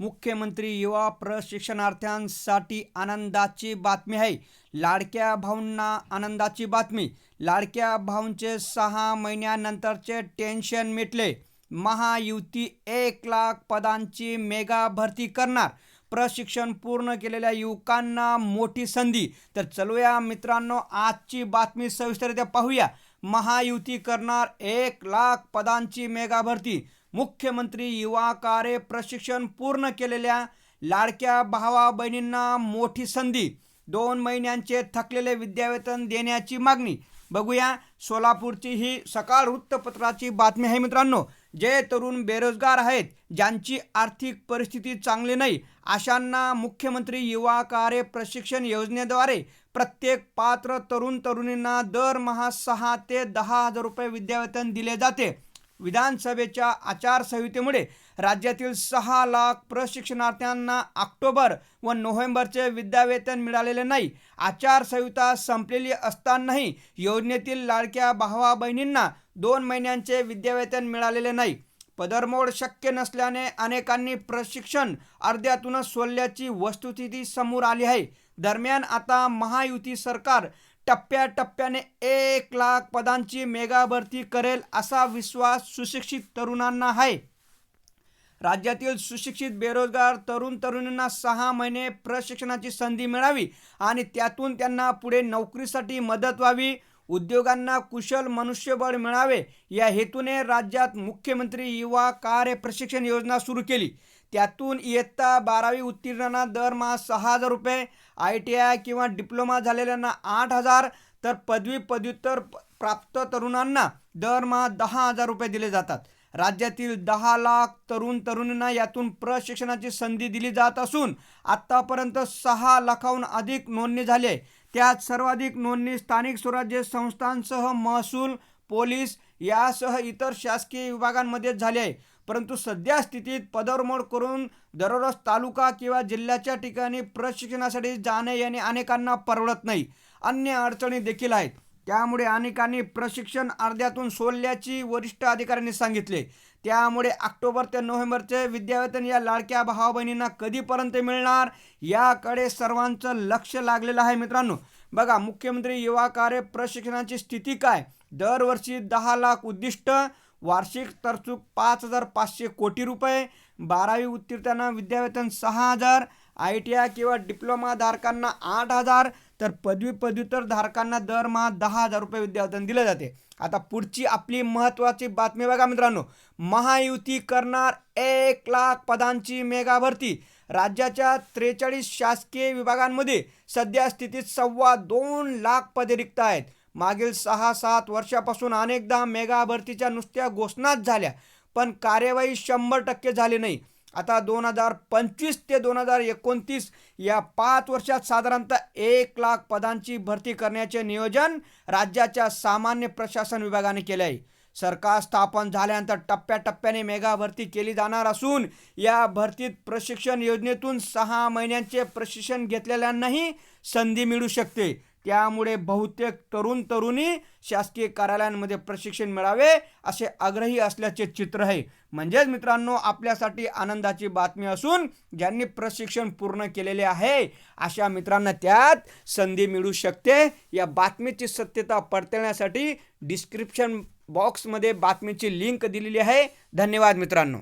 मुख्यमंत्री युवा प्रशिक्षणार्थ्यांसाठी आनंदाची बातमी आहे. लाडक्या भाऊंना आनंदाची बातमी. लाडक्या भाऊंचे सहा महिन्यानंतरचे टेन्शन मिटले. महायुती एक लाख पदांची मेगा भरती करणार. प्रशिक्षण पूर्ण केलेल्या युवकांना मोठी संधी. तर चलूया मित्रांनो आजची बातमी सविस्तरित्या पाहूया. महायुती करणार एक लाख पदांची मेगा भरती. मुख्यमंत्री युवा कार्य प्रशिक्षण पूर्ण केलेल्या लाडक्या भावा बहिणींना मोठी संधी दोन महिन्यांचे थकलेले विद्यावेतन देण्याची मागणी. बघूया सोलापूरची ही सकाळ वृत्तपत्राची बातमी आहे मित्रांनो. जे तरुण बेरोजगार आहेत ज्यांची आर्थिक परिस्थिती चांगली नाही अशांना मुख्यमंत्री युवा कार्य प्रशिक्षण योजनेद्वारे प्रत्येक पात्र तरुण तरुणींना दरमहा सहा ते दहा हजार रुपये विद्यावेतन दिले जाते. विधानसभेच्या आचारसंहितेमुळे राज्यातील सहा लाख प्रशिक्षणार्थ्यांना ऑक्टोबर व नोव्हेंबरचे विद्यावेतन मिळालेले नाही. आचारसंहिता संपलेली असतानाही योजनेतील लाडक्या भावा बहिणींना दोन महिन्यांचे विद्यावेतन मिळालेले नाही. पदरमोड शक्य नसल्याने अनेकांनी प्रशिक्षण अर्ध्यातूनच सोडल्याची वस्तुस्थिती समोर आली आहे. दरम्यान आता महायुती सरकार टप्प्याटप्प्याने एक लाख पदांची मेगा भरती करेल असा विश्वास सुशिक्षित तरुणांना आहे. राज्यातील सुशिक्षित बेरोजगार तरुण तरुणींना सहा महिने प्रशिक्षणाची संधी मिळावी आणि त्यातून त्यांना पुढे नोकरीसाठी मदत व्हावी उद्योगांना कुशल मनुष्यबळ मिळावे. या हेतूने राज्यात मुख्यमंत्री युवा कार्य प्रशिक्षण योजना सुरू केली. त्यातून इयत्ता बारावी उत्तीर्णांना दरमहा सहा हजार रुपये आय टी आय किंवा डिप्लोमा झालेल्यांना आठ हजार तर पदवी पदव्युत्तर प्राप्त तरुणांना दरमहा दहा हजार रुपये दिले जातात. राज्यातील दहा लाख तरुण तरुणींना यातून प्रशिक्षणाची संधी दिली जात असून आत्तापर्यंत सहा लाखाहून अधिक नोंदणी झाली आहे. त्यात सर्वाधिक नोंदणी स्थानिक स्वराज्य संस्थांसह महसूल पोलीस यासह इतर शासकीय विभागांमध्येच झाले आहे. परंतु सध्या स्थितीत पदरमोड करून दररोज तालुका किंवा जिल्ह्याच्या ठिकाणी प्रशिक्षणासाठी जाणे येणे अनेकांना परवडत नाही. अन्य अडचणी देखील आहेत. त्यामुळे अनेकांनी प्रशिक्षण अर्ध्यातून सोडल्याची वरिष्ठ अधिकाऱ्यांनी सांगितले. त्यामुळे ऑक्टोबर ते नोव्हेंबरचे विद्यावेतन या लाडक्या भावा बहिणींना कधीपर्यंत मिळणार याकडे सर्वांचं लक्ष लागलेलं आहे मित्रांनो. बघा मुख्यमंत्री युवा कार्य प्रशिक्षणाची स्थिती काय? दरवर्षी दहा लाख उद्दिष्ट वार्षिक तरतूद पाच हजार पाचशे कोटी रुपये बारावी उत्तीर्णांना विद्यावेतन सहा हजार आय टी आय किंवा डिप्लोमाधारकांना आठ हजार तर पदवी पदव्युत्तर धारकांना दरमहा दहा हजार रुपये विद्यार्थ्यांना दिले जाते. आता पुढची आपली महत्त्वाची बातमी बघा मित्रांनो. महायुती करणार एक लाख पदांची मेगा भरती. राज्याच्या त्रेचाळीस शासकीय विभागांमध्ये सध्या स्थितीत सव्वा दोन लाख पदे रिक्त आहेत. मागील सहा सात वर्षापासून अनेकदा मेगा भरतीच्या नुसत्या घोषणाच झाल्या. पण कार्यवाही शंभर टक्के झाली नाही. आता दोन हजार पंचवीस ते दोन हजार एकोणतीस या पाच वर्षात साधारणतः एक लाख पदांची भरती करण्याचे नियोजन राज्याच्या सामान्य प्रशासन विभागाने केले आहे सरकार स्थापन झाल्यानंतर टप्प्याटप्प्याने मेगा भरती केली जाणार असून या भरतीत प्रशिक्षण योजनेतून सहा महिन्यांचे प्रशिक्षण घेतलेल्यांनाही संधी मिळू शकते. त्यामुळे बहुतेक तरुण तरुणी शासकीय कार्यालयांमध्ये प्रशिक्षण मिळावे असे आग्रही असल्याचे चित्र आहे. म्हणजेच मित्रांनो आपल्यासाठी आनंदाची बातमी असून ज्यांनी प्रशिक्षण पूर्ण केलेले आहे अशा मित्रांना त्यात संधी मिळू शकते. या बातमीची सत्यता पडताळण्यासाठी डिस्क्रिप्शन बॉक्समध्ये बातमीची लिंक दिलेली आहे. धन्यवाद मित्रांनो.